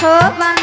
thơ văn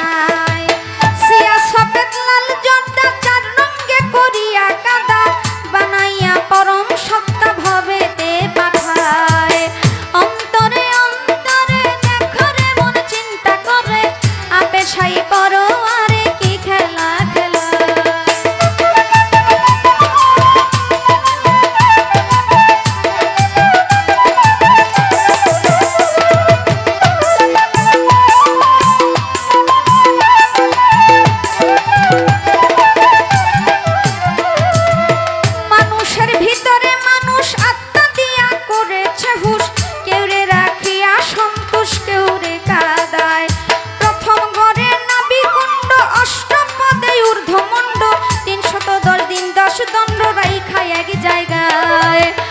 এক জায়গায়।